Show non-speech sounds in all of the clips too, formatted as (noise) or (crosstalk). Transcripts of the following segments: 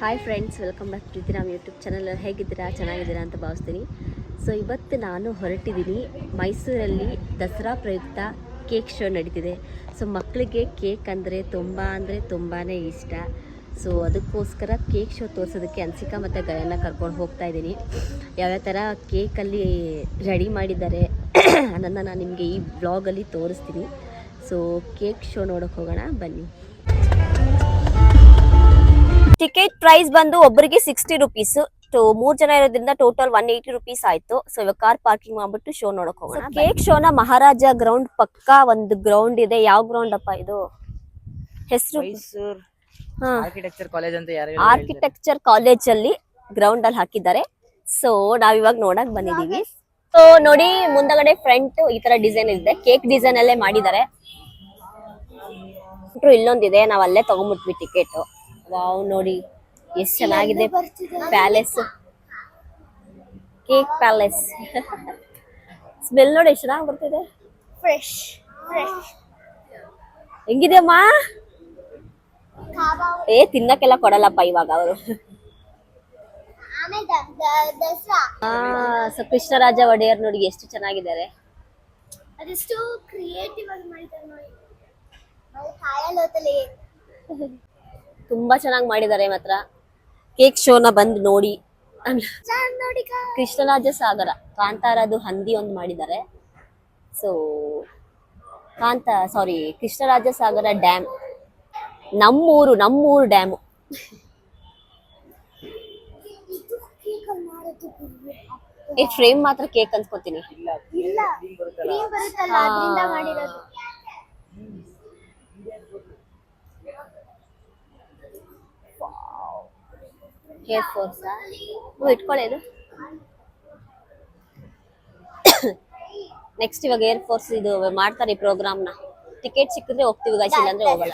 Hi friends welcome back to ನಮ್ಮ YouTube channel ಹೇಗಿದ್ದೀರಾ? ಚೆನ್ನಾಗಿದ್ದೀರಾ ಅಂತ ಭಾವಿಸ್ತೀನಿ. ಸೊ ಇವತ್ತು ನಾನು ಹೊರಟಿದ್ದೀನಿ ಮೈಸೂರಲ್ಲಿ ದಸರಾ ಪ್ರಯುಕ್ತ ಕೇಕ್ ಶೋ ನಡೀತಿದೆ. ಸೊ ಮಕ್ಕಳಿಗೆ ಕೇಕ್ ಅಂದರೆ ತುಂಬ ಅಂದರೆ ತುಂಬಾ ಇಷ್ಟ. ಸೊ ಅದಕ್ಕೋಸ್ಕರ ಕೇಕ್ ಶೋ ತೋರಿಸೋದಕ್ಕೆ ಅನ್ಸಿಕಾ ಮತ್ತು ಗಯನ ಕರ್ಕೊಂಡು ಹೋಗ್ತಾ ಇದ್ದೀನಿ. ಯಾವ್ಯಾವ ಥರ ಕೇಕಲ್ಲಿ ರೆಡಿ ಮಾಡಿದ್ದಾರೆ (clears throat) ಅದನ್ನು ನಾನು ನಿಮಗೆ ಈ ಬ್ಲಾಗಲ್ಲಿ ತೋರಿಸ್ತೀನಿ. ಸೊ ಕೇಕ್ ಶೋ ನೋಡೋಕ್ಕೆ ಹೋಗೋಣ, ಬನ್ನಿ. ಟಿಕೆಟ್ ಪ್ರೈಸ್ ಬಂದು ಒಬ್ಬರಿಗೆ ಸಿಕ್ಸ್ಟಿ ರುಪೀಸ್ ಮೂರ್ ಜನ ಇರೋದ್ರಿಂದ ಟೋಟಲ್ ಒನ್ ಏಯ್ಟಿ ರುಪೀಸ್ ಆಯ್ತು. ಸೊ ಇವಾಗ ಕಾರ್ ಪಾರ್ಕಿಂಗ್ ಮಾಡ್ಬಿಟ್ಟು ಶೋ ನೋಡಕ್ ಹೋಗೋಣ. ಕೇಕ್ ಶೋನ ಮಹಾರಾಜ ಗ್ರೌಂಡ್ ಪಕ್ಕ ಒಂದು ಗ್ರೌಂಡ್ ಇದೆ. ಯಾವ ಗ್ರೌಂಡ್ ಅಪ್ಪ ಇದು? ಹೆಸರು? ಮೈಸೂರ್ ಆರ್ಕಿಟೆಕ್ಚರ್ ಕಾಲೇಜ್ ಅಂತ ಯಾರು ಆರ್ಕಿಟೆಕ್ಚರ್ ಕಾಲೇಜ್ ಅಲ್ಲಿ ಗ್ರೌಂಡ್ ಅಲ್ಲಿ ಹಾಕಿದ್ದಾರೆ. ಸೊ ನಾವ್ ಇವಾಗ ನೋಡಕ್ ಬಂದಿದೀವಿ ಸೊ ನೋಡಿ ಮುಂದಗಡೆ ಫ್ರಂಟ್ ಈ ತರ ಡಿಸೈನ್ ಇದೆ. ಕೇಕ್ ಡಿಸೈನ್ ಅಲ್ಲೇ ಮಾಡಿದ್ದಾರೆ. ಇಲ್ಲೊಂದಿದೆ. ನಾವ್ ಅಲ್ಲೇ ತಗೊಂಡ್ಬಿಟ್ವಿ ಟಿಕೆಟ್ ವಾವ್ ನೋಡಿ. ಎಷ್ಟ್ ಚೆನ್ನಾಗಿದೆ. ಪ್ಯಾಲೇಸ್ ಕೇಕ್ ಪ್ಯಾಲೇಸ್ ಸ್ಮೆಲ್ ನೋಡಿ ಎಷ್ಟು ಚೆನ್ನಾಗಿ ಬರ್ತಿದೆ. ಫ್ರೆಶ್ ಫ್ರೆಶ್ ಹೆಂಗಿದೆಯಮ್ಮ? ಏ ತಿನ್ನಕ್ಕೆಲ್ಲ ಕೊಡಲ್ಲಪ್ಪ ಇವಾಗ ಅವರು. ಸೊ ಕೃಷ್ಣರಾಜ ಒಡೆಯರ್ ನೋಡಿ ಎಷ್ಟು ಚೆನ್ನಾಗಿದ್ದಾರೆ. ಅದೆಷ್ಟು ಕ್ರಿಯೇಟಿವ್ ಆಗಿ ಮಾಡಿದ್ದಾರೆ ನೋಡಿ. ತುಂಬಾ ಚೆನ್ನಾಗಿ ಮಾಡಿದ್ದಾರೆ ಮಾತ್ರ. ಕೇಕ್ ಶೋನ ಬಂದು ನೋಡಿ. ಕೃಷ್ಣರಾಜ ಸಾಗರ ಕಾಂತಾರದು ಹಂದಿ ಒಂದು ಮಾಡಿದ್ದಾರೆ. ಸೊ ಕಾಂತ ಸಾರಿ ಕೃಷ್ಣರಾಜ ಸಾಗರ ಡ್ಯಾಮ್. ನಮ್ಮೂರು ನಮ್ಮೂರು ಡ್ಯಾಮು. ಈ ಫ್ರೇಮ್ ಮಾತ್ರ ಕೇಕ್ ಅನ್ಸ್ಕೊತೀನಿ. ಇಲ್ಲ ಫೋರ್ಸ ನೀವು ಅದರಿಂದ ಫೋರ್ಸ್ ಇಟ್ಕೊಳ್ಳಿ ಇದು ನೆಕ್ಸ್ಟ್ ಇವಾಗ ಏರ್ ಫೋರ್ಸ್ ಇದು ಮಾಡ್ತಾರೆ ಈ ಪ್ರೋಗ್ರಾಮ್ನ ಟಿಕೆಟ್ ಸಿಕ್ಕಿದ್ರೆ ಹೋಗ್ತೀವಿ ಗಾಯ್ಸ್ ಇಲ್ಲಾಂದ್ರೆ ಹೋಗಲ್ಲ.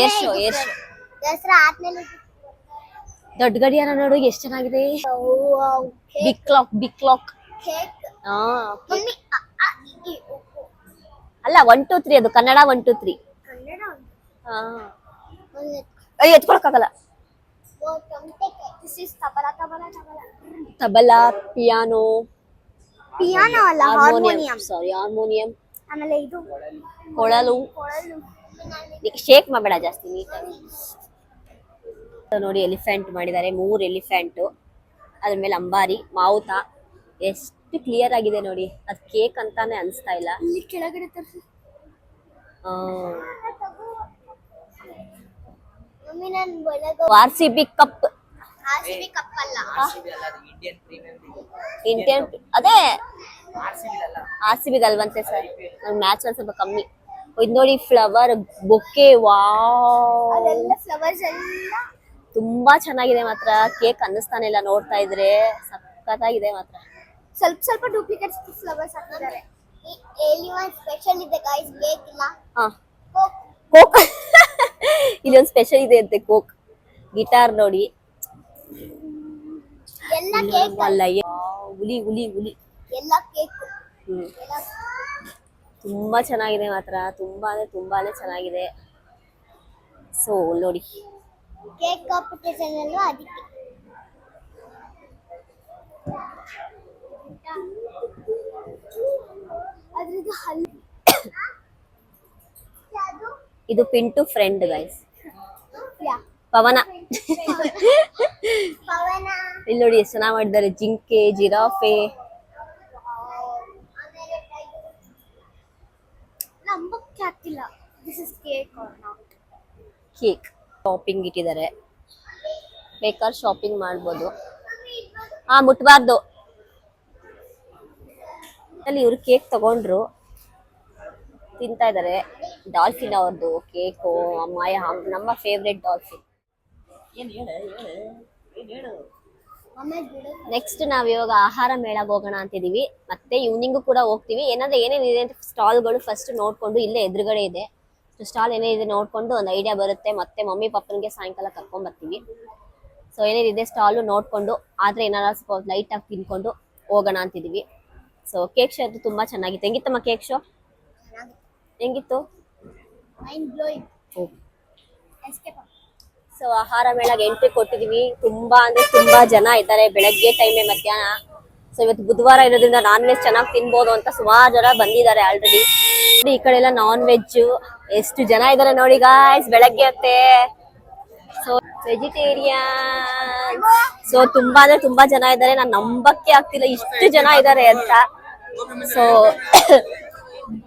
ಏರ್ ಶೋ ಏರ್ ಶೋ ದೊಡ್ಡ ಗಡಿಯಾರ ನೋಡು ಎಷ್ಟು ಚೆನ್ನಾಗಿದೆ. Big clock big clock. ಅಲ್ಲ ಒನ್ ಟೂ ತ್ರೀ ಅದು ಕನ್ನಡ ಒನ್ ಟೂ ತ್ರೀ ಎತ್ಕೊಳಕ್ಕಾಗಲ್ಲ. This is tabla, tabla, tabla. Tabla piano piano ಅಲ್ಲ ಹಾರ್ಮೋನಿಯಂ ಸಾರಿ ಹಾರ್ಮೋನಿಯಂ ಆಮೇಲೆ ಇದು. ಕೊಳಲು. ಕೊಳಲು. ಶೇಕ್ ಮಾಡಬೇಡ ಜಾಸ್ತಿ ನೀಟಾಗಿ ನೋಡಿ ಎಲಿಫೆಂಟ್ ಮಾಡಿದ್ದಾರೆ. ಮೂರು ಎಲಿಫೆಂಟ್ ಅದ್ರ ಮೇಲೆ ಅಂಬಾರಿ ಮಾವುತ. ಎಷ್ಟು ಕ್ಲಿಯರ್ ಆಗಿದೆ ನೋಡಿ. ಅದ್ ಕೇಕ್ ಅಂತಾನೆ ಅನಿಸ್ತಾ ಇಲ್ಲ. ಇಲ್ಲಿ ಕೆಳಗಡೆ ತರ್ಸಿ ಆ, ಮಮ್ಮಿ ನಾನು ಒಳಗೆ R C B cup. R C B cup ಅಲ್ಲ. ಇಂಡಿಯನ್ ಇಂಡಿಯನ್ ಅದೇ ಆರ್ ಸಿ ಅಲ್ವಂತೆ ಸರ್. ನನ್ ಮ್ಯಾಚ್ ಅಲ್ಲಿ ಸ್ವಲ್ಪ ಕಮ್ಮಿ. ಇದು ನೋಡಿ ಫ್ಲವರ್ ಬೊಕ್ಕೆ ವಾವ್. ಅದೆಲ್ಲ ಫ್ಲವರ್ಸ್ ಎಲ್ಲ ತುಂಬಾ ಚೆನ್ನಾಗಿದೆ ಮಾತ್ರ. ಕೇಕ್ ಅನ್ನಿಸ್ತಾನೆ ಇಲ್ಲ ನೋಡ್ತಾ ಇದ್ರೆ. ಸಖತ್ತಾಗಿದೆ ಮಾತ್ರ. ಸ್ವಲ್ಪ ಸ್ವಲ್ಪ ಡೂಪ್ಲಿಕೇಟ್ ಫ್ಲವರ್ಸ್ ಹಾಕಿದ್ದಾರೆ. ಸ್ಪೆಷಲ್ ಇದೆ ಗೈಸ್ ಕೇಕ್ ಇಲ್ಲ. ಹಾ. ಕೋಕ್. ಇದೊಂದು ಇಲ್ಲೊಂದು ಸ್ಪೆಷಲ್ ಇದೆ ಅಂತೆ ಕೋಕ್. ಗಿಟಾರ್ ನೋಡಿ. ಅಲ್ಲ ಹುಲಿ ಹುಲಿ ಹುಲಿ. ಹ್ಮ್. ತುಂಬಾ ಚೆನ್ನಾಗಿದೆ ಮಾತ್ರ. ತುಂಬಾ ಅಂದ್ರೆ ತುಂಬಾನೇ ಚೆನ್ನಾಗಿದೆ. ಸೊ ನೋಡಿ. ಕೇಕ್ ಕಾಂಪಿಟೇಷನ್ ಅಲ್ವಾ ಅದಕ್ಕೆ. ಅದ್ರದ್ದು ಹಲ್ಲು ಯಾವುದು (coughs) ಇದು ಪಿಂಟು ಫ್ರೆಂಡ್ ಗೈಸ್ ಪವನ. ಇಲ್ಲಿ ನೋಡಿ ಎಷ್ಟು ಚೆನ್ನಾಗಿ ಮಾಡಿದ್ದಾರೆ. ಜಿಂಕೆ ಜಿರಾಫೆ. ಕೇಕ್ ಶಾಪಿಂಗ್ ಇಟ್ಟಿದ್ದಾರೆ. ಬೇಕಾದ್ರೆ ಶಾಪಿಂಗ್ ಮಾಡ್ಬೋದು. ಹಾ ಮುಟ್ಬಾರ್ದು. ಅಲ್ಲಿ ಇವ್ರು ಕೇಕ್ ತಗೊಂಡ್ರು. ತಿಂತಾ ಇದ್ದಾರೆ. ಡಾಲ್ಫಿನ್ ಅವ್ರದ್ದು ಕೇಕು ಅಮ್ಮಾಯ ನಮ್ಮ ಫೇವ್ರೆಟ್ ಡಾಲ್ಫಿನ್ ನೆಕ್ಸ್ಟ್ ನಾವ್ ಇವಾಗ ಆಹಾರ ಮೇಳಕ್ಕೆ ಹೋಗೋಣ ಅಂತಿದೀವಿ. ಮತ್ತೆ ಈವ್ನಿಂಗು ಕೂಡ ಹೋಗ್ತೀವಿ. ಏನಾದ್ರೆ ಏನೇನಿದೆ ಅಂತ ಸ್ಟಾಲ್ಗಳು ಫಸ್ಟ್ ನೋಡ್ಕೊಂಡು ಇಲ್ಲೇ ಎದುರುಗಡೆ ಇದೆ. ಸ್ಟಾಲ್ ಏನೇನಿದೆ ನೋಡ್ಕೊಂಡು ಒಂದು ಐಡಿಯಾ ಬರುತ್ತೆ. ಮತ್ತೆ ಮಮ್ಮಿ ಪಪ್ಪನಿಗೆ ಸಾಯಂಕಾಲ ಕರ್ಕೊಂಡ್ ಬರ್ತೀವಿ. ಸೊ ಏನೇನಿದೆ ಸ್ಟಾಲು ನೋಡ್ಕೊಂಡು ಆದ್ರೆ ಏನಾರ ಸ್ವಲ್ಪ ಲೈಟ್ ಆಗಿ ತಿನ್ಕೊಂಡು ಹೋಗೋಣ ಅಂತಿದೀವಿ. ಸೊ ಕೇಕ್ ಶೋ ಅದು ತುಂಬಾ ಚೆನ್ನಾಗಿತ್ತು. ಹೆಂಗಿತ್ತಮ್ಮ ಕೇಕ್ ಶೋ ಹೆಂಗಿತ್ತು? ಮೈಂಡ್ ಬ್ಲೋಯಿಂಗ್ ಎಸ್ಕೇಪ್ ಸೊ ಆಹಾರ ಮೇಳಗೆ ಎಂಟ್ರಿ ಕೊಟ್ಟಿದೀವಿ. ತುಂಬಾ ಅಂದ್ರೆ ತುಂಬಾ ಜನ ಇದ್ದಾರೆ. ಬೆಳಗ್ಗೆ ಟೈಮೇ ಮಧ್ಯಾಹ್ನ. ಸೊ ಇವತ್ತು ಬುಧವಾರ ಇರೋದ್ರಿಂದ ನಾನ್ ವೆಜ್ ಚೆನ್ನಾಗಿ ತಿನ್ಬೋದು ಅಂತ ಸುಮಾರು ಜನ ಬಂದಿದ್ದಾರೆ ಆಲ್ರೆಡಿ ಈ ಕಡೆ ಎಲ್ಲ ನಾನ್ ವೆಜ್ ಎಷ್ಟು ಜನ ಇದ್ದಾರೆ ನೋಡಿ ಗಾಯ್ಸ್ ಬೆಳಗ್ಗೆ ಅತ್ತೆ ಸೊ ವೆಜಿಟೇರಿಯನ್ ಸೊ ತುಂಬಾ ಅಂದ್ರೆ ತುಂಬಾ ಜನ ಇದ್ದಾರೆ. ನಾನು ನಂಬಕ್ಕೆ ಆಗ್ತಿಲ್ಲ ಇಷ್ಟು ಜನ ಇದಾರೆ ಅಂತ. ಸೊ (coughs)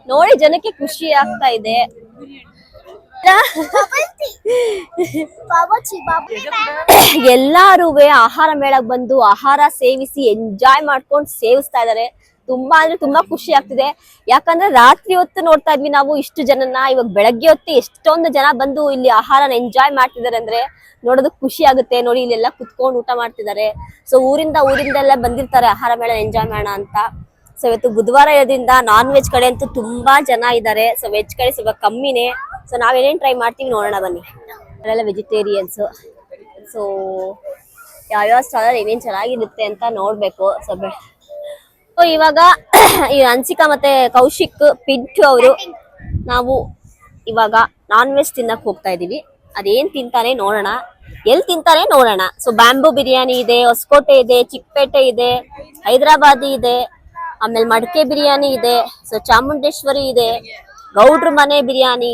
ನೋಡಿ ಜನಕ್ಕೆ ಖುಷಿ ಆಗ್ತಾ ಇದೆ. ಎಲ್ಲಾರು ಆಹಾರ ಮೇಳಕ್ ಬಂದು ಆಹಾರ ಸೇವಿಸಿ ಎಂಜಾಯ್ ಮಾಡ್ಕೊಂಡು ಸೇವಿಸ್ತಾ ಇದಾರೆ. ತುಂಬಾ ಅಂದ್ರೆ ತುಂಬಾ ಖುಷಿ ಆಗ್ತಿದೆ. ಯಾಕಂದ್ರೆ ರಾತ್ರಿ ಹೊತ್ತು ನೋಡ್ತಾ ಇದ್ವಿ ನಾವು ಇಷ್ಟು ಜನನ, ಇವಾಗ ಬೆಳಗ್ಗೆ ಹೊತ್ತು ಎಷ್ಟೊಂದು ಜನ ಬಂದು ಇಲ್ಲಿ ಆಹಾರನ ಎಂಜಾಯ್ ಮಾಡ್ತಿದ್ದಾರೆ ಅಂದ್ರೆ ನೋಡೋದಕ್ ಖುಷಿ ಆಗುತ್ತೆ. ನೋಡಿ, ಇಲ್ಲೆಲ್ಲ ಕುತ್ಕೊಂಡು ಊಟ ಮಾಡ್ತಿದ್ದಾರೆ ಸೊ ಊರಿಂದ ಊರಿಂದ ಎಲ್ಲ ಬಂದಿರ್ತಾರೆ, ಆಹಾರ ಮೇಳ ಎಂಜಾಯ್ ಮಾಡೋಣ ಅಂತ. ಸೊ ಇವತ್ತು ಬುಧವಾರ ಇರೋದ್ರಿಂದ ನಾನ್ ವೆಜ್ ಕಡೆ ಅಂತೂ ತುಂಬಾ ಜನ ಇದ್ದಾರೆ ಸೊ ವೆಜ್ ಕಡೆ ಸ್ವಲ್ಪ ಕಮ್ಮಿನೇ. ಸೊ ನಾವೇನೇನ್ ಟ್ರೈ ಮಾಡ್ತೀವಿ ನೋಡೋಣ ಬನ್ನಿ. ಅವರೆಲ್ಲ ವೆಜಿಟೇರಿಯನ್ಸ್ ಸೊ ಯಾವ್ಯಾವ ಸ್ಟಾಲಲ್ಲಿ ಏನೇನ್ ಚೆನ್ನಾಗಿರುತ್ತೆ ಅಂತ ನೋಡಬೇಕು. ಸೊ ಸೊ ಇವಾಗ ಈ ಹನ್ಸಿಕಾ ಮತ್ತೆ ಕೌಶಿಕ್, ಪಿಂಟು ಅವರು ನಾವು ಇವಾಗ ನಾನ್ ವೆಜ್ ತಿನ್ನಕ್ಕೆ ಹೋಗ್ತಾ ಇದೀವಿ. ಅದೇನ್ ತಿಂತಾನೆ ನೋಡೋಣ. ಎಲ್ಲಿ ತಿಂತಾನೆ ನೋಡೋಣ. ಸೊ ಬ್ಯಾಂಬೂ ಬಿರಿಯಾನಿ ಇದೆ, ಹೊಸಕೋಟೆ ಇದೆ, ಚಿಕ್ಕಪೇಟೆ ಇದೆ, ಹೈದರಾಬಾದಿ ಇದೆ. ಆಮೇಲೆ ಮಡಕೆ ಬಿರಿಯಾನಿ ಇದೆ ಸೊ ಚಾಮುಂಡೇಶ್ವರಿ ಇದೆ, ಗೌಡ್ರ ಮನೆ ಬಿರಿಯಾನಿ,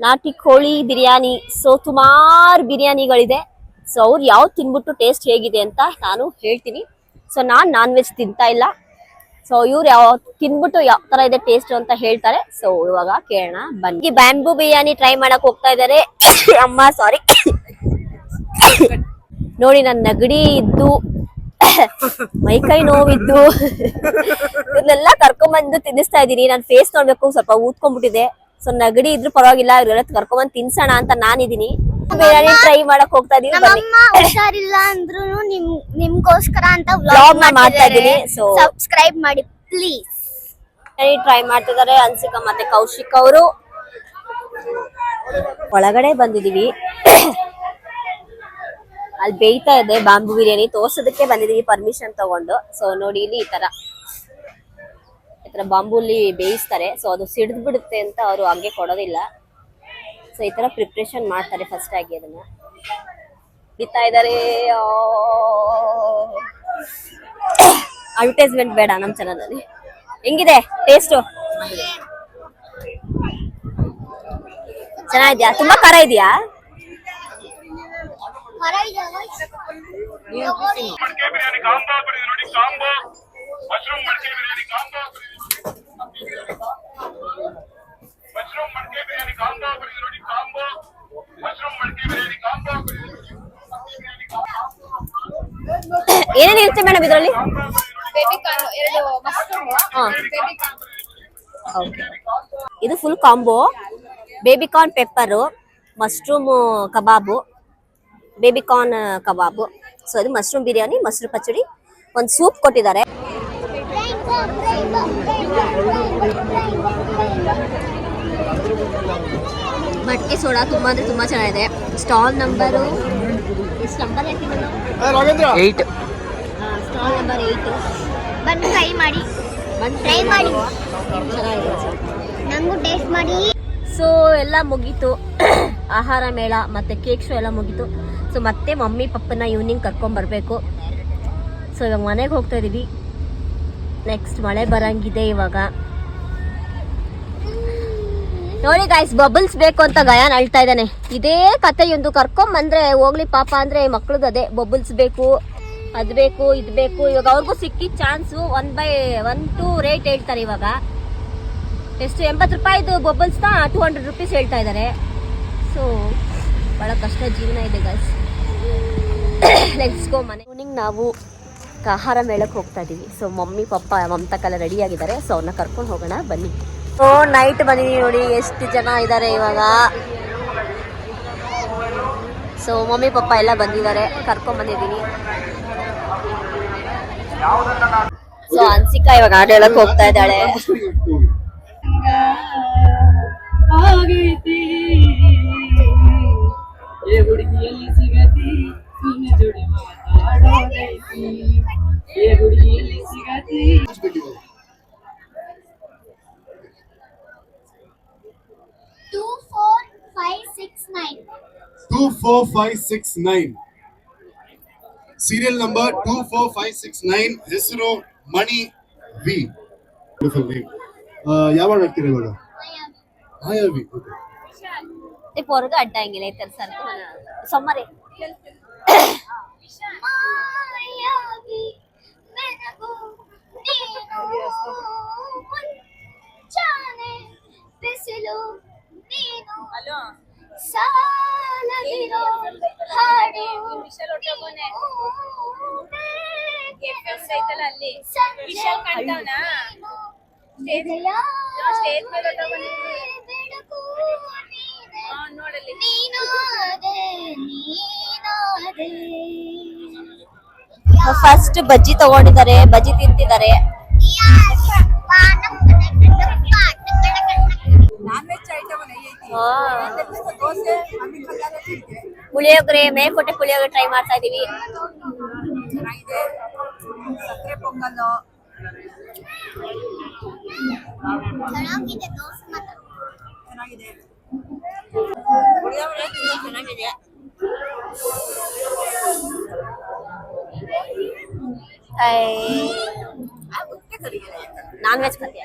ನಾಟಿ ಕೋಳಿ ಬಿರಿಯಾನಿ ಸೊ ಸುಮಾರು ಬಿರಿಯಾನಿಗಳಿದೆ. ಸೊ ಅವ್ರು ಯಾವ್ದು ತಿನ್ಬಿಟ್ಟು ಟೇಸ್ಟ್ ಹೇಗಿದೆ ಅಂತ ನಾನು ಹೇಳ್ತೀನಿ. ಸೊ ನಾನ್ ನಾನ್ ವೆಜ್ ತಿಂತಾ ಇಲ್ಲ. ಸೊ ಇವ್ರು ಯಾವ ತಿನ್ಬಿಟ್ಟು ಯಾವ ತರ ಇದೆ ಟೇಸ್ಟ್ ಅಂತ ಹೇಳ್ತಾರೆ. ಸೊ ಇವಾಗ ಕೇಳೋಣ, ಬನ್ನಿ. ಬ್ಯಾಂಬೂ ಬಿರಿಯಾನಿ ಟ್ರೈ ಮಾಡಕ್ ಹೋಗ್ತಾ ಇದಾರೆ. (coughs) ಅಮ್ಮ ಸಾರಿ (coughs) ನೋಡಿ ನನ್ನ ನಗಡಿ ಇದ್ದು (laughs) ಮೈಕೈ ನೋವಿದ್ದು. ಇವ್ರನ್ನೆಲ್ಲ ಕರ್ಕೊಂಬಂದು ತಿನ್ನಿಸ್ತಾ ಇದೀನಿ ನಾನು ಫೇಸ್ ನೋಡ್ಬೇಕು ಸ್ವಲ್ಪ ಊದ್ಕೊಂಡ್ಬಿಟ್ಟಿದೆ ಸೊ ನಗಡಿ ಇದ್ರು ಪರವಾಗಿಲ್ಲ ಇವ್ರೆಲ್ಲ ಕರ್ಕೊಂಬಂದ್ ತಿನ್ಸೋಣ ಅಂತ ನಾನಿದೀನಿ ಬಿರಿಯಾನಿ ಟ್ರೈ ಮಾಡಕ್ ಹೋಗ್ತಾ ಇದೀನಿ ಹುಷಾರಿಲ್ಲ ಅಂದ್ರು ನಿಮ್ ನಿಮ್ಗೋಸ್ಕರ ಅಂತ ವ್ಲಾಗ್ ಮಾಡ್ತಾ ಇದೀನಿ, ಸೊ ಸಬ್ಸ್ಕ್ರೈಬ್ ಮಾಡಿ ಪ್ಲೀಸ್ ಟ್ರೈ ಮಾಡ್ತಿದ್ದಾರೆ ಅನ್ಸಿಕಾ ಮತ್ತೆ ಕೌಶಿಕ್ ಅವರು. ಒಳಗಡೆ ಬಂದಿದೀವಿ ಅಲ್ಲಿ ಬೇಯ್ತಾ ಇದೆ, ಬಾಂಬು ಬಿರಿಯಾನಿ. ತೋರ್ಸೋದಕ್ಕೆ ಬಂದಿದೀವಿ ಪರ್ಮಿಷನ್ ತಗೊಂಡು. ಸೊ ನೋಡಿ ಇಲ್ಲಿ ಈ ತರ. ಈ ತರ ಬಾಂಬುಲಿ ಬೇಯಿಸ್ತಾರೆ. ಸೊ ಅದು ಸಿಡಿದ್ ಬಿಡುತ್ತೆ ಅಂತ ಅವರು ಹಂಗೆ ಕೊಡೋದಿಲ್ಲ. ಸೊ ಈ ತರ ಪ್ರಿಪ್ರೇಷನ್ ಮಾಡ್ತಾರೆ ಫಸ್ಟ್ ಆಗಿ ಅದನ್ನ. ಬಿತ್ತಾ ಇದಾರೆ. ಅಡ್ವರ್ಟೈಸ್ಮೆಂಟ್ ಬೇಡ ನಮ್ಮ ಚಾನಲಲ್ಲಿ ಹೆಂಗಿದೆ? ಟೇಸ್ಟು ಚೆನ್ನಾಗಿದ್ಯಾ? ತುಂಬಾ ಖಾರ ಇದೆಯಾ? ಮಡಕೆ ಬಿರಿಯಾನಿ ಕಾಂಬೋ ಬಿರಿಯಾನಿ ನೋಡಿ ಕಾಂಬೋ. ಮಶ್ರೂಮ್ ಮಡಕೆ ಬಿರಿಯಾನಿ ಕಾಂಬೋ ಮಶ್ರೂಮ್ ಮಡಕೆ ಬಿರಿಯಾನಿ ಕಾಂಬೋ ಬಿರಿಯಾನಿ ನೋಡಿ ಕಾಂಬೋ. ಮಶ್ರೂಮ್ ಮಡಕೆ ಬಿರಿಯಾನಿ ಕಾಂಬೋ ಏನೇನು ಇರುತ್ತೆ ಮೇಡಮ್ ಇದರಲ್ಲಿ? ಇದು full combo baby corn pepper mushroom kebab baby corn kebab. So ಅದು ಮಶ್ರೂಮ್ ಬಿರಿಯಾನಿ ಮೊಸರು ಪಚಡಿ ಒಂದು ಸೂಪ್ ಕೊಟ್ಟಿದ್ದಾರೆ. ಮಟ್ಕೆ ಸೋಡಾ ತುಂಬ ಅಂದರೆ ತುಂಬ ಚೆನ್ನಾಗಿದೆ. ಸ್ಟಾಲ್ ನಂಬರು ಎಷ್ಟು number eight. Stall number eight. ಬಂದು ಟ್ರೈ ಮಾಡಿ. ಬಂದು ಟ್ರೈ ಮಾಡಿ. ಚೆನ್ನಾಗಿದೆ ನಂಗೂ ಟೇಸ್ಟ್ ಮಾಡಿ. ಸೊ ಎಲ್ಲ ಮುಗೀತು. (coughs) ಆಹಾರ ಮೇಳ ಮತ್ತೆ ಕೇಕ್ ಶೋ ಎಲ್ಲ ಮುಗೀತು. ಸೊ ಮತ್ತೆ ಮಮ್ಮಿ ಪಪ್ಪನ ಈವ್ನಿಂಗ್ ಕರ್ಕೊಂಬರ್ಬೇಕು ಸೊ ಇವಾಗ ಮನೆಗೆ ಹೋಗ್ತಾ ಇದೀವಿ. ನೆಕ್ಸ್ಟ್ ಮಳೆ ಬರಂಗಿದೆ ಇವಾಗ. ನೋಡಿ ಗಾಯ್ಸ್ ಬಬಲ್ಸ್ ಬೇಕು ಅಂತ ಗಯಾನ್ ಅಳ್ತಾ ಇದ್ದಾನೆ. ಇದೇ ಕಥೆಯೊಂದು ಕರ್ಕೊಂಡ್ ಬಂದ್ರೆ ಹೋಗ್ಲಿ ಪಾಪ ಅಂದ್ರೆ ಮಕ್ಳದ್ದು ಅದೇ. ಬಬಲ್ಸ್ ಬೇಕು, ಅದ್ ಬೇಕು, ಇದ್ ಬೇಕು. ಇವಾಗ ಅವ್ರಿಗೂ ಸಿಕ್ಕಿದ chance one by one two rate ಹೇಳ್ತಾರೆ ಇವಾಗ. ಎಷ್ಟು ಎಂಬತ್ತು ರೂಪಾಯಿದು ಬಬಲ್ಸ್ನ ಟೂ ಹಂಡ್ರೆಡ್ ರುಪೀಸ್ ಹೇಳ್ತಾ ಇದ್ದಾರೆ. ಸೊ ಭಾಳ ಕಷ್ಟ ಜೀವನ ಇದೆ ಗೈಸ್ ಲೆಟ್ಸ್ ಗೋ ಮನೆ. ಮಾರ್ನಿಂಗ್ ನಾವು ಆಹಾರ ಮೇಳಕ್ಕೆ ಹೋಗ್ತಾ ಇದ್ದೀವಿ ಸೊ ಮಮ್ಮಿ, ಪಪ್ಪ ಮಮತಕ್ಕೆಲ್ಲ ರೆಡಿ ಆಗಿದ್ದಾರೆ. ಸೊ ಅವ್ರನ್ನ ಕರ್ಕೊಂಡು ಹೋಗೋಣ, ಬನ್ನಿ. ಸೊ ನೈಟ್ ಬಂದಿದ್ದೀವಿ ನೋಡಿ, ಎಷ್ಟು ಜನ ಇದ್ದಾರೆ ಇವಾಗ. ಸೊ ಮಮ್ಮಿ, ಪಪ್ಪ ಎಲ್ಲ ಬಂದಿದ್ದಾರೆ. ಕರ್ಕೊಂಡ್ ಬಂದಿದ್ದೀನಿ. ಸೊ ಅನ್ಸಿಕಾ ಇವಾಗ ಆಟ ಹೇಳಕ್ ಹೋಗ್ತಾ ಇದ್ದಾಳೆ. ಆಗೈತಿ ಏ ಹುಡುಗಿಯಲ್ಲಿ ಸಿಗತಿ ನಿನ್ನ ಜೋಡಿ ಮಾತಾಡೋದೈತಿ ಏ ಹುಡುಗಿಯಲ್ಲಿ ಸಿಗತಿ two four five six nine two four five six nine serial number two four five six nine ಹೆಸರು ಮಣಿ ವಿ ಯಾವಾಗ ಆಗ್ತೀರಾ ಇವಾಗ ಮಾಯಾವಿ। ಓಕೆ ते पोरग अड्डा गेले तर सारखं सोमवारी ಮಾಯಾವಿ ಮೆನಗು ನೀನು ಮುಂಚಾನೆ ಬಿಸಿಲು ನೀನು ಸಾಲದಿರೋ ಹಾಡು ಫಸ್ಟ್ ಬಜ್ಜಿ ತಗೊಂಡಿದ್ದಾರೆ ಬಜ್ಜಿ ತಿಂತಿದ್ದಾರೆ. ಪುಳಿಯೋಗರೆ ಮೇಲ್ಕೋಟೆ ಪುಳಿಯೋಗರೆ ಟ್ರೈ ಮಾಡ್ತಾ ಇದೀವಿ. ಚೆನ್ನಾಗಿದೆ. ದೋಸೆ ಮಾತ್ರ ನಾನ್ ವೆಜ್ ಖಾತೆ